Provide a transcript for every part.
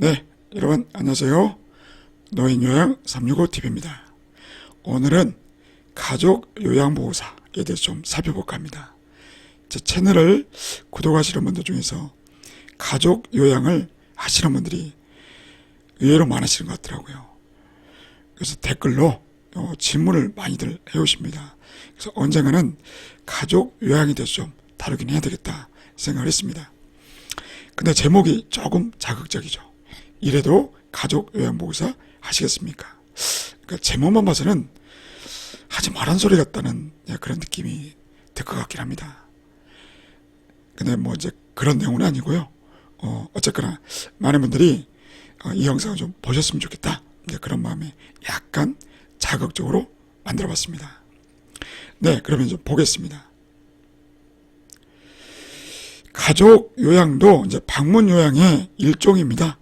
네, 여러분 안녕하세요. 노인요양 365TV입니다. 오늘은 가족 요양보호사에 대해서 좀 살펴볼까 합니다. 제 채널을 구독하시는 분들 중에서 가족 요양을 하시는 분들이 의외로 많으시는 것 같더라고요. 그래서 댓글로 어, 질문을 많이들 해오십니다. 그래서 언젠가는 가족 요양에 대해서 좀 다루긴 해야 되겠다 생각을 했습니다. 근데 제목이 조금 자극적이죠. 이래도 가족 요양보호사 하시겠습니까? 그러니까 제목만 봐서는 하지 말한 소리 같다는 예, 그런 느낌이 들 것 같긴 합니다. 근데 뭐 이제 그런 내용은 아니고요. 어, 어쨌거나 많은 분들이 어, 이 영상을 좀 보셨으면 좋겠다. 이제 그런 마음에 약간 자극적으로 만들어 봤습니다. 네, 그러면 좀 보겠습니다. 가족 요양도 이제 방문 요양의 일종입니다.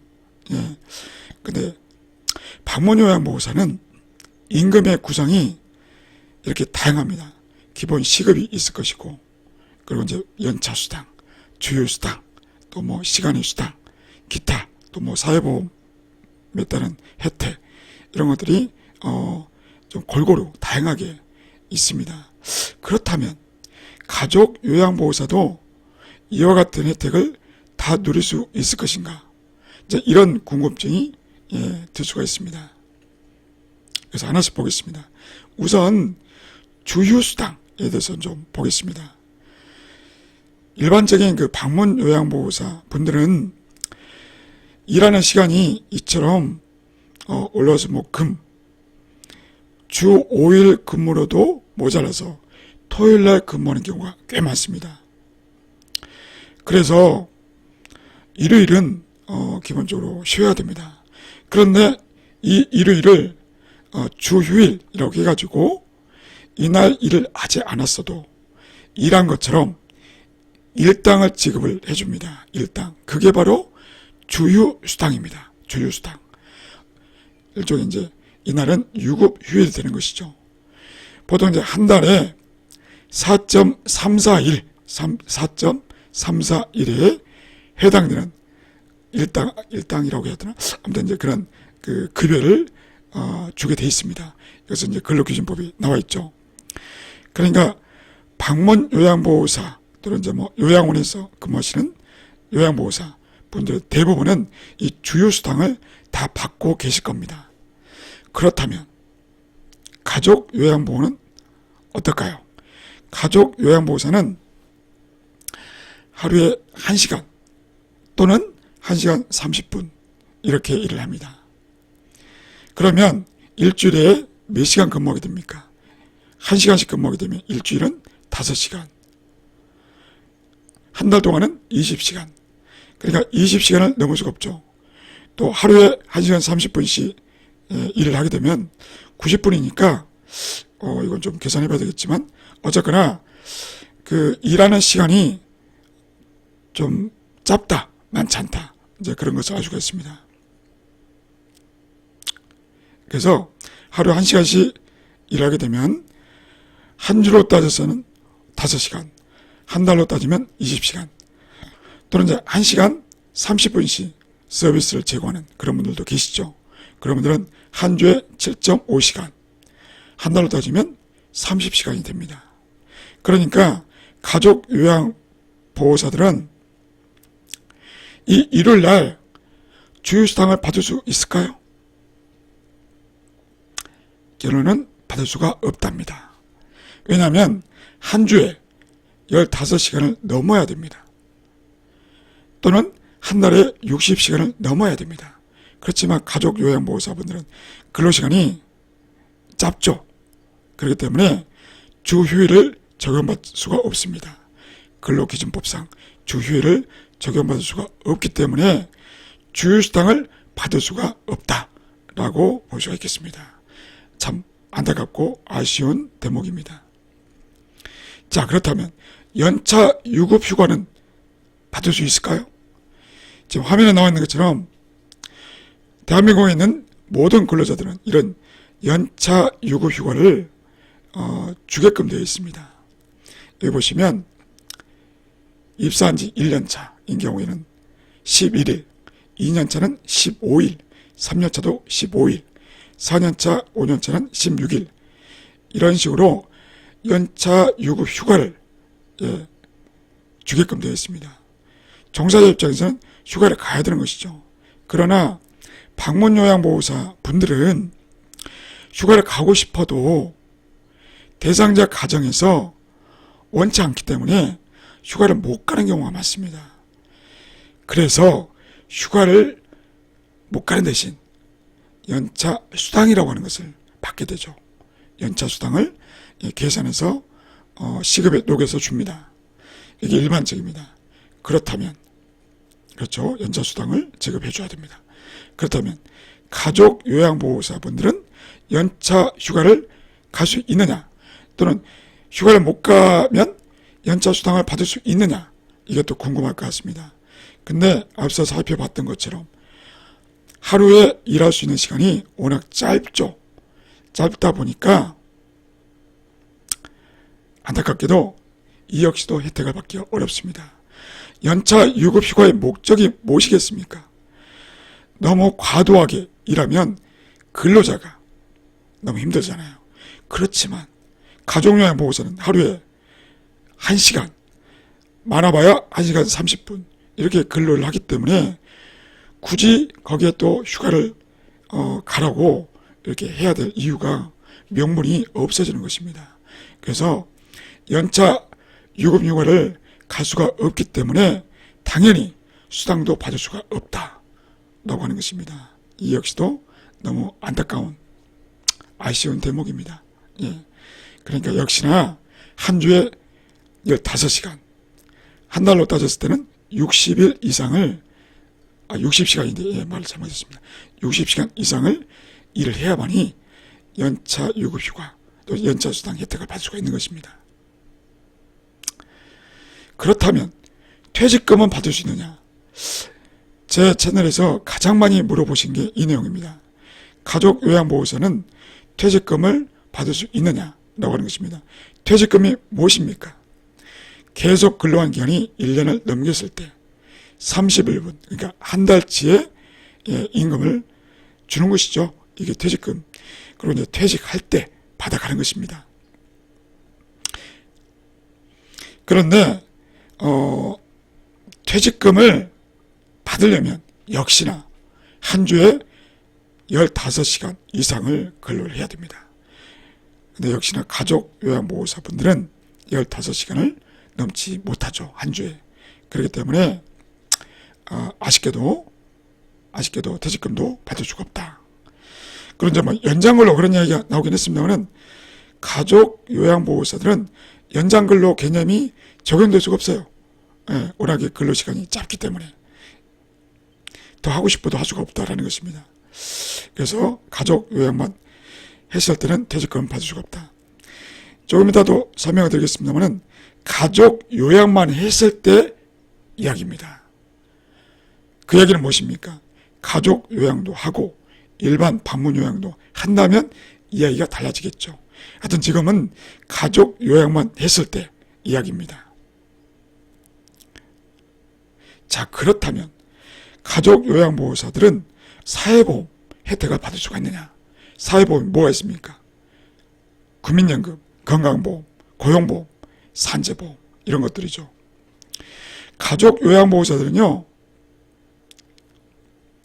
예. 근데 방문 요양 보호사는 임금의 구성이 이렇게 다양합니다. 기본 시급이 있을 것이고, 그리고 이제 연차 수당, 주요 수당, 또 뭐 시간의 수당, 기타, 또 뭐 사회보험에 따른 혜택, 이런 것들이, 어, 좀 골고루 다양하게 있습니다. 그렇다면, 가족 요양보호사도 이와 같은 혜택을 다 누릴 수 있을 것인가? 이제 이런 궁금증이 예, 들 수가 있습니다. 그래서 하나씩 보겠습니다. 우선 주휴수당에 대해서 좀 보겠습니다. 일반적인 그 방문 요양보호사 분들은 일하는 시간이 이처럼 어, 올라서 뭐 금, 주 5일 근무로도 모자라서 토요일 날 근무하는 경우가 꽤 많습니다. 그래서 일요일은 어, 기본적으로 쉬어야 됩니다. 그런데 이 일요일을 어, 주휴일이라고 해가지고 이날 일을 하지 않았어도 일한 것처럼 일당을 지급을 해줍니다. 일당. 그게 바로 주휴수당입니다. 주휴수당. 일종의 이제 이날은 유급 휴일이 되는 것이죠. 보통 이제 한 달에 4.341, 4.341에 해당되는 일당, 일당이라고 해야 되나? 아무튼 이제 그런 그 급여를 어, 주게 돼 있습니다. 이것은 이제 근로기준법이 나와 있죠. 그러니까 방문 요양보호사 또는 이제 뭐 요양원에서 근무하시는 요양보호사 분들 대부분은 이 주요 수당을 다 받고 계실 겁니다. 그렇다면 가족 요양보호는 어떨까요? 가족 요양보호사는 하루에 1시간 또는 1시간 30분 이렇게 일을 합니다. 그러면 일주일에 몇 시간 근무하게 됩니까? 1시간씩 근무하게 되면 일주일은 5시간. 한 달 동안은 20시간. 그러니까 20시간을 넘을 수가 없죠. 또 하루에 1시간 30분씩 예, 일을 하게 되면 90분이니까 어 이건 좀 계산해 봐야 되겠지만 어쨌거나 그 일하는 시간이 좀 짧다, 많지 않다. 이제 그런 것을 알 수가 있습니다. 그래서 하루 한 시간씩 일하게 되면 한 주로 따져서는 5시간, 한 달로 따지면 20시간, 또는 이제 1시간 30분씩 서비스를 제공하는 그런 분들도 계시죠. 그런 분들은 한 주에 7.5시간, 한 달로 따지면 30시간이 됩니다. 그러니까 가족 요양 보호사들은 이 일요일 날 주휴수당을 받을 수 있을까요? 결론은 받을 수가 없답니다. 왜냐하면 한 주에 15시간을 넘어야 됩니다. 또는 한 달에 60시간을 넘어야 됩니다. 그렇지만 가족 요양보호사분들은 근로시간이 짧죠. 그렇기 때문에 주휴일을 적용받을 수가 없습니다. 근로기준법상 주휴일을 적용받을 수가 없기 때문에 주휴수당을 받을 수가 없다라고 볼 수가 있겠습니다. 참 안타깝고 아쉬운 대목입니다. 자 그렇다면 연차 유급 휴가는 받을 수 있을까요? 지금 화면에 나와 있는 것처럼 대한민국에 있는 모든 근로자들은 이런 연차 유급 휴가를 어, 주게끔 되어 있습니다. 여기 보시면 입사한 지 1년 차 인 경우에는 11일, 2년차는 15일, 3년차도 15일, 4년차, 5년차는 16일. 이런 식으로 연차 유급 휴가를 예, 주게끔 되어 있습니다. 종사자 입장에서는 휴가를 가야 되는 것이죠. 그러나 방문 요양보호사 분들은 휴가를 가고 싶어도 대상자 가정에서 원치 않기 때문에 휴가를 못 가는 경우가 많습니다. 그래서 휴가를 못 가는 대신 연차 수당이라고 하는 것을 받게 되죠. 연차 수당을 예, 계산해서 어, 시급에 녹여서 줍니다. 이게 일반적입니다. 그렇다면 그렇죠. 연차 수당을 지급해 줘야 됩니다. 그렇다면 가족 요양보호사분들은 연차 휴가를 갈 수 있느냐 또는 휴가를 못 가면 연차 수당을 받을 수 있느냐 이게 또 궁금할 것 같습니다. 근데 앞서 살펴봤던 것처럼 하루에 일할 수 있는 시간이 워낙 짧죠. 짧다 보니까 안타깝게도 이 역시도 혜택을 받기 어렵습니다. 연차 유급 휴가의 목적이 무엇이겠습니까? 너무 과도하게 일하면 근로자가 너무 힘들잖아요. 그렇지만 가족요양보호사는 하루에 1시간, 많아봐야 1시간 30분 이렇게 근로를 하기 때문에 굳이 거기에 또 휴가를 어, 가라고 이렇게 해야 될 이유가 명분이 없어지는 것입니다. 그래서 연차 유급 휴가를 갈 수가 없기 때문에 당연히 수당도 받을 수가 없다라고 하는 것입니다. 이 역시도 너무 안타까운 아쉬운 대목입니다. 예. 그러니까 역시나 한 주에 15시간, 한 달로 따졌을 때는 60일 이상을, 아, 60시간인데, 예, 말을 잘못했습니다. 60시간 이상을 일을 해야만이 연차 유급휴가, 또 연차 수당 혜택을 받을 수가 있는 것입니다. 그렇다면 퇴직금은 받을 수 있느냐? 제 채널에서 가장 많이 물어보신 게 이 내용입니다. 가족 요양보호사는 퇴직금을 받을 수 있느냐라고 하는 것입니다. 퇴직금이 무엇입니까? 계속 근로한 기간이 1년을 넘겼을 때 31분, 그러니까 한 달치의 예, 임금을 주는 것이죠. 이게 퇴직금. 그리고 이제 퇴직할 때 받아가는 것입니다. 그런데 어, 퇴직금을 받으려면 역시나 한 주에 15시간 이상을 근로를 해야 됩니다. 근데 역시나 가족 요양 보호사분들은 15시간을 넘지 못하죠. 한 주에. 그렇기 때문에 아, 아쉽게도 아쉽게도 퇴직금도 받을 수가 없다. 그런데 뭐 연장근로 그런 이야기가 나오긴 했습니다만은 가족 요양보호사들은 연장근로 개념이 적용될 수가 없어요. 예, 워낙에 근로 시간이 짧기 때문에 더 하고 싶어도 할 수가 없다라는 것입니다. 그래서 가족 요양만 했을 때는 퇴직금 받을 수가 없다. 조금 이따도 설명을 드리겠습니다만은 가족 요양만 했을 때 이야기입니다. 그 이야기는 무엇입니까? 가족 요양도 하고 일반 방문 요양도 한다면 이야기가 달라지겠죠. 하여튼 지금은 가족 요양만 했을 때 이야기입니다. 자, 그렇다면 가족 요양 보호사들은 사회보험 혜택을 받을 수가 있느냐? 사회보험이 뭐가 있습니까? 국민연금, 건강보험, 고용보험, 산재보험 이런 것들이죠. 가족 요양보호사들은요.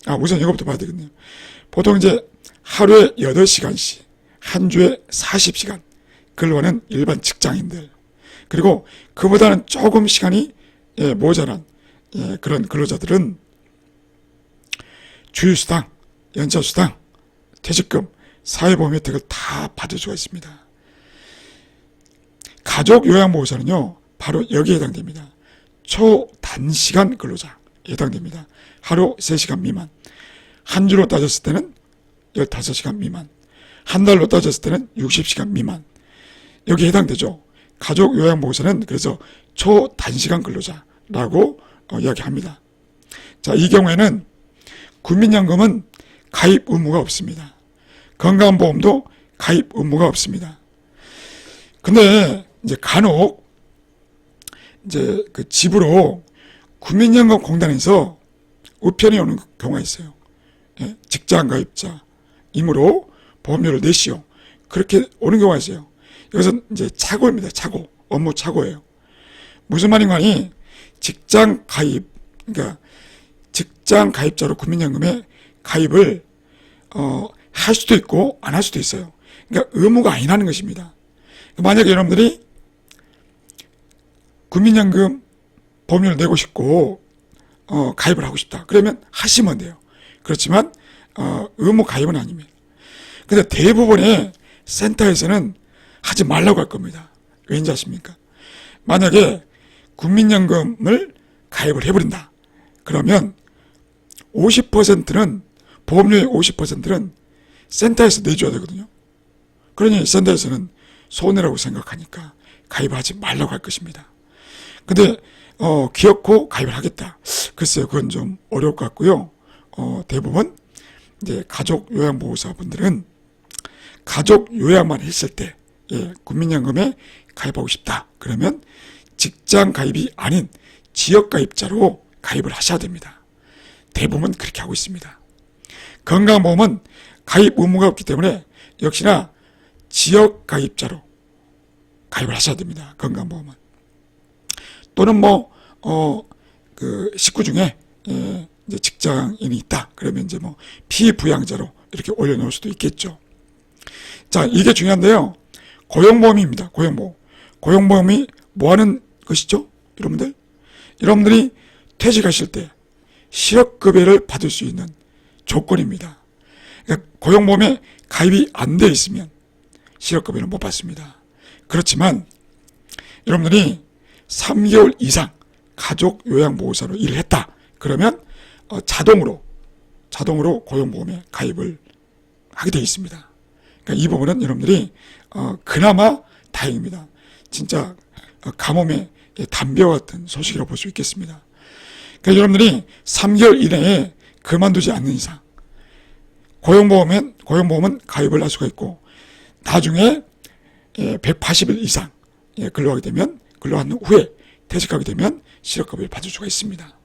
아 우선 이것부터 봐야 되겠네요. 보통 이제 하루에 8시간씩 한 주에 40시간 근로하는 일반 직장인들 그리고 그보다는 조금 시간이 예, 모자란 예, 그런 근로자들은 주휴수당, 연차수당, 퇴직금, 사회보험 혜택을 다 받을 수가 있습니다. 가족 요양보호사는요, 바로 여기에 해당됩니다. 초단시간 근로자 해당됩니다. 하루 3시간 미만. 한 주로 따졌을 때는 15시간 미만. 한 달로 따졌을 때는 60시간 미만. 여기에 해당되죠. 가족 요양보호사는 그래서 초단시간 근로자라고 어, 이야기합니다. 자, 이 경우에는 국민연금은 가입 의무가 없습니다. 건강보험도 가입 의무가 없습니다. 근데 이제 간혹 이제 그 집으로 국민연금 공단에서 우편이 오는 경우가 있어요. 예, 직장 가입자이므로 보험료를 내시오. 그렇게 오는 경우가 있어요. 이것은 이제 착오입니다. 착오. 업무 착오예요. 무슨 말인가니 직장 가입, 그러니까 직장 가입자로 국민연금에 가입을 어, 할 수도 있고 안 할 수도 있어요. 그러니까 의무가 아니라는 것입니다. 만약에 여러분들이 국민연금 보험료를 내고 싶고 어, 가입을 하고 싶다. 그러면 하시면 돼요. 그렇지만 어, 의무 가입은 아닙니다. 근데 대부분의 센터에서는 하지 말라고 할 겁니다. 왠지 아십니까? 만약에 국민연금을 가입을 해버린다. 그러면 50%는 보험료의 50%는 센터에서 내줘야 되거든요. 그러니 센터에서는 손해라고 생각하니까 가입하지 말라고 할 것입니다. 근데 어, 기어코 가입을 하겠다. 글쎄요, 그건 좀 어려울 것 같고요. 어, 대부분 이제 가족 요양 보호사 분들은 가족 요양만 했을 때 예, 국민연금에 가입하고 싶다. 그러면 직장 가입이 아닌 지역 가입자로 가입을 하셔야 됩니다. 대부분 그렇게 하고 있습니다. 건강보험은 가입 의무가 없기 때문에 역시나 지역 가입자로 가입을 하셔야 됩니다. 건강보험은. 또는 뭐, 어, 그 식구 중에, 예, 이제 직장인이 있다. 그러면 이제 뭐, 피부양자로 이렇게 올려놓을 수도 있겠죠. 자, 이게 중요한데요. 고용보험입니다. 고용보험. 고용보험이 뭐 하는 것이죠? 여러분들? 여러분들이 퇴직하실 때 실업급여를 받을 수 있는 조건입니다. 그러니까 고용보험에 가입이 안 돼 있으면 실업급여를 못 받습니다. 그렇지만 여러분들이 3개월 이상 가족 요양보호사로 일을 했다. 그러면 어, 자동으로 자동으로 고용보험에 가입을 하게 되어 있습니다. 그러니까 이 부분은 여러분들이 어, 그나마 다행입니다. 진짜 어, 가뭄의 담배와 같은 소식이라고 볼 수 있겠습니다. 그러니까 여러분들이 3개월 이내에 그만두지 않는 이상 고용보험은 고용보험은 가입을 할 수가 있고 나중에 180일 이상 예, 근로하게 되면 근로한 후에 퇴직하게 되면 실업급여를 받을 수가 있습니다.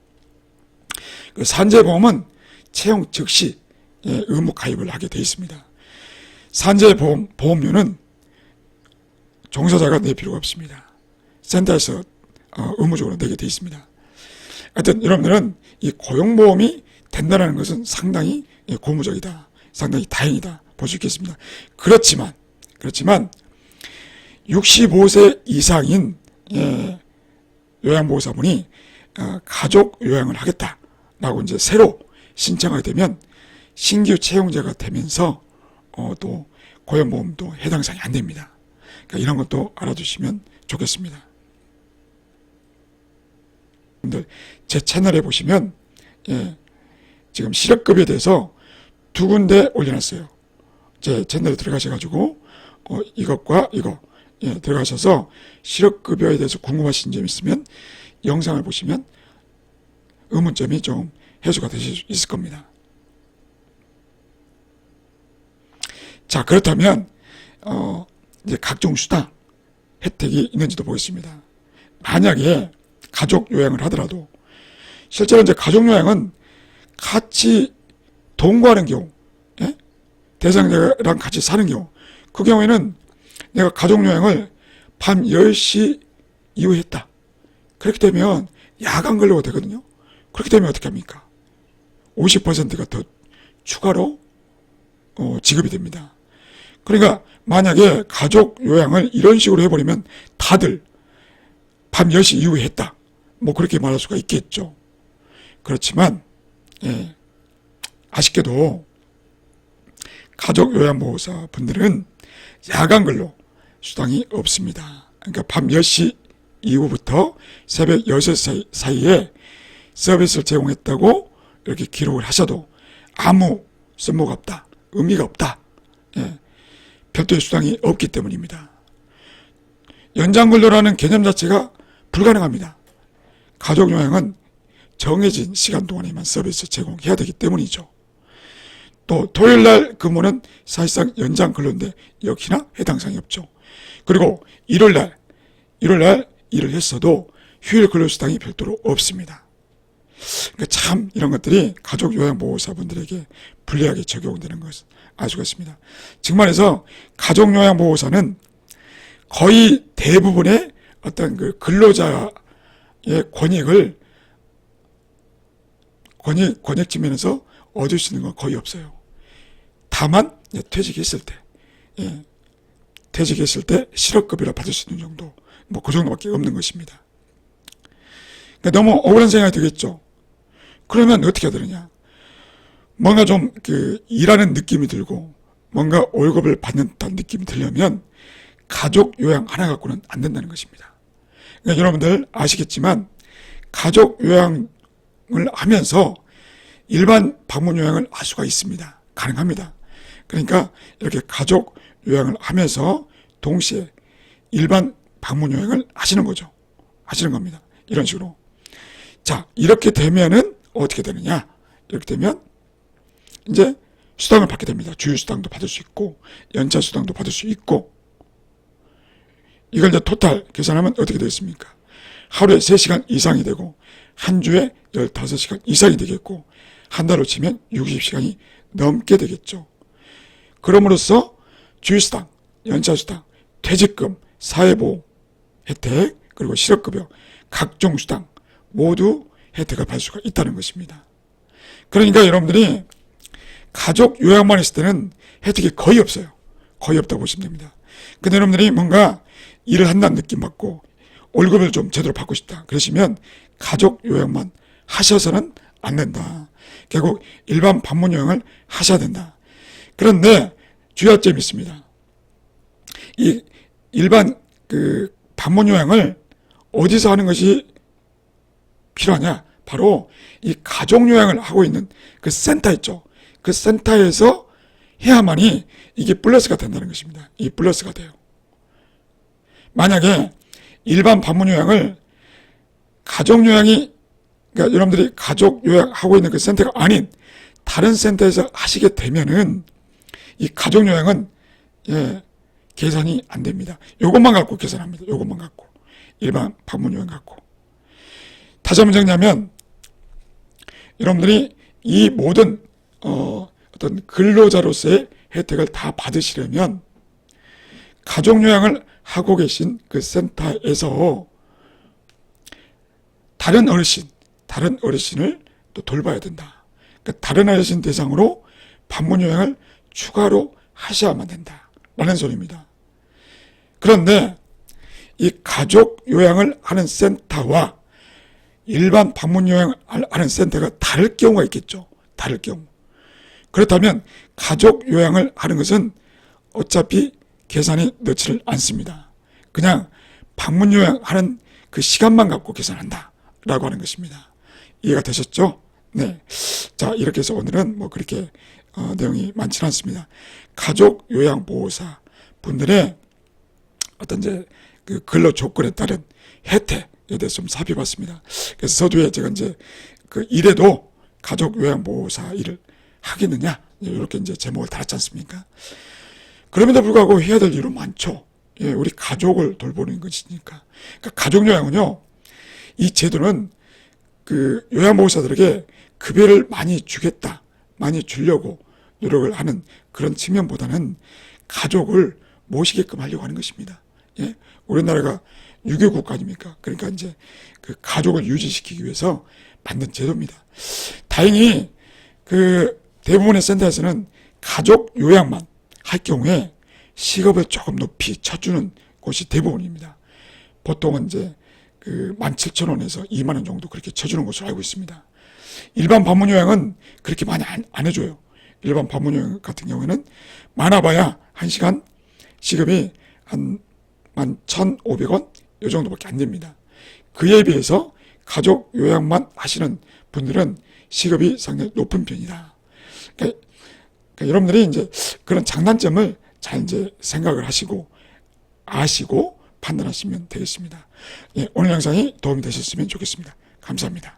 그 산재보험은 채용 즉시 예, 의무 가입을 하게 되어 있습니다. 산재보험 보험료는 종사자가 낼 필요가 없습니다. 센터에서 어, 의무적으로 내게 되어 있습니다. 하여튼 여러분들은 이 고용보험이 된다는 것은 상당히 예, 고무적이다. 상당히 다행이다. 볼 수 있겠습니다. 그렇지만 그렇지만 65세 이상인 예, 요양보호사분이 어, 가족 요양을 하겠다라고 이제 새로 신청하게 되면 신규 채용자가 되면서 어, 또 고용보험도 해당 사항이 안 됩니다. 그러니까 이런 것도 알아두시면 좋겠습니다. 제 채널에 보시면 예, 지금 실업급여에 대해서 두 군데 올려놨어요. 제 채널에 들어가셔가지고 어, 이것과 이거 예, 들어가셔서 실업급여에 대해서 궁금하신 점 있으면 영상을 보시면 의문점이 좀 해소가 되실 수 있을 겁니다. 자 그렇다면 어, 이제 각종 수당 혜택이 있는지도 보겠습니다. 만약에 가족 요양을 하더라도 실제로 이제 가족 요양은 같이 동거하는 경우, 예? 대상자랑 같이 사는 경우, 그 경우에는 내가 가족 여행을 밤 10시 이후에 했다. 그렇게 되면 야간 근로가 되거든요. 그렇게 되면 어떻게 합니까? 50%가 더 추가로 어, 지급이 됩니다. 그러니까 만약에 가족 요양을 이런 식으로 해버리면 다들 밤 10시 이후에 했다. 뭐 그렇게 말할 수가 있겠죠. 그렇지만 예, 아쉽게도 가족 요양보호사 분들은 야간 근로 수당이 없습니다. 그러니까 밤 10시 이후부터 새벽 6시 사이에 서비스를 제공했다고 이렇게 기록을 하셔도 아무 쓸모가 없다. 의미가 없다. 예. 별도의 수당이 없기 때문입니다. 연장 근로라는 개념 자체가 불가능합니다. 가족 요양은 정해진 시간 동안에만 서비스 제공해야 되기 때문이죠. 또 토요일 날 근무는 사실상 연장 근로인데 역시나 해당 사항이 없죠. 그리고 일요일 날, 일요일 날 일을 했어도 휴일 근로 수당이 별도로 없습니다. 그러니까 참 이런 것들이 가족 요양 보호사분들에게 불리하게 적용되는 것을 알 수가 있습니다. 즉 말해서 가족 요양 보호사는 거의 대부분의 어떤 그 근로자의 권익을 권익 권익 측면에서 얻을 수 있는 건 거의 없어요. 다만 예, 퇴직했을 때, 예, 퇴직했을 때 실업급여를 받을 수 있는 정도, 뭐 그 정도밖에 없는 것입니다. 그러니까 너무 억울한 생각이 들겠죠. 그러면 어떻게 되느냐? 뭔가 좀 그 일하는 느낌이 들고 뭔가 월급을 받는다는 느낌이 들려면 가족 요양 하나 갖고는 안 된다는 것입니다. 그러니까 여러분들 아시겠지만 가족 요양을 하면서 일반 방문 요양을 할 수가 있습니다. 가능합니다. 그러니까 이렇게 가족 요양을 하면서 동시에 일반 방문 요양을 하시는 거죠. 하시는 겁니다. 이런 식으로. 자, 이렇게 되면은 어떻게 되느냐? 이렇게 되면 이제 수당을 받게 됩니다. 주휴 수당도 받을 수 있고 연차 수당도 받을 수 있고 이걸 이제 토탈 계산하면 어떻게 되겠습니까? 하루에 3시간 이상이 되고 한 주에 15시간 이상이 되겠고 한 달로 치면 60시간이 넘게 되겠죠. 그럼으로써 주휴수당, 연차수당, 퇴직금, 사회보험 혜택, 그리고 실업급여, 각종 수당 모두 혜택을 받을 수가 있다는 것입니다. 그러니까 여러분들이 가족 요양만 있을 때는 혜택이 거의 없어요. 거의 없다고 보시면 됩니다. 근데 여러분들이 뭔가 일을 한다는 느낌 받고 월급을 좀 제대로 받고 싶다. 그러시면 가족 요양만 하셔서는 안 된다. 결국 일반 방문 요양을 하셔야 된다. 그런데 주의점이 있습니다. 이 일반 그 방문 요양을 어디서 하는 것이 필요하냐? 바로 이 가족 요양을 하고 있는 그 센터 있죠. 그 센터에서 해야만이 이게 플러스가 된다는 것입니다. 이 플러스가 돼요. 만약에 일반 방문 요양을 가족 요양이 그러니까 여러분들이 가족 요양하고 있는 그 센터가 아닌 다른 센터에서 하시게 되면은 이 가족 요양은 예, 계산이 안 됩니다. 요것만 갖고 계산합니다. 요것만 갖고 일반 방문 요양 갖고 다시 한번 정리하면 여러분들이 이 모든 어, 어떤 근로자로서의 혜택을 다 받으시려면 가족 요양을 하고 계신 그 센터에서 다른 어르신, 다른 어르신을 또 돌봐야 된다. 그러니까 다른 어르신 대상으로 방문 요양을 추가로 하셔야만 된다. 라는 소리입니다. 그런데 이 가족 요양을 하는 센터와 일반 방문 요양을 하는 센터가 다를 경우가 있겠죠. 다를 경우. 그렇다면 가족 요양을 하는 것은 어차피 계산이 넣지를 않습니다. 그냥 방문 요양하는 그 시간만 갖고 계산한다. 라고 하는 것입니다. 이해가 되셨죠? 네. 자, 이렇게 해서 오늘은 뭐 그렇게 어, 내용이 많지는 않습니다. 가족 요양 보호사 분들의 어떤 이제 그 근로 조건에 따른 혜택에 대해서 좀 살펴봤습니다. 그래서 서두에 제가 이제 그 일에도 가족 요양 보호사 일을 하겠느냐 이렇게 이제 제목을 달았지 않습니까? 그럼에도 불구하고 해야 될 일은 많죠. 예, 우리 가족을 돌보는 것이니까. 그러니까 가족 요양은요, 이 제도는 그 요양보호사들에게 급여를 많이 주겠다, 많이 주려고 노력을 하는 그런 측면보다는 가족을 모시게끔 하려고 하는 것입니다. 예, 우리나라가 유교 국가 아닙니까? 그러니까 이제 그 가족을 유지시키기 위해서 만든 제도입니다. 다행히 그 대부분의 센터에서는 가족 요양만 할 경우에 시급을 조금 높이 쳐주는 곳이 대부분입니다. 보통은 이제 그 17,000원에서 2만원 정도 그렇게 쳐주는 것으로 알고 있습니다. 일반 방문 요양은 그렇게 많이 안, 안 해줘요. 일반 요양 같은 경우에는 많아봐야 1시간 시급이 한 11,500원 이 정도밖에 안 됩니다. 그에 비해서 가족 요양만 하시는 분들은 시급이 상당히 높은 편이다. 그러니까, 그러니까 여러분들이 이제 그런 장단점을 잘 이제 생각을 하시고 아시고 판단하시면 되겠습니다. 예, 오늘 영상이 도움이 되셨으면 좋겠습니다. 감사합니다.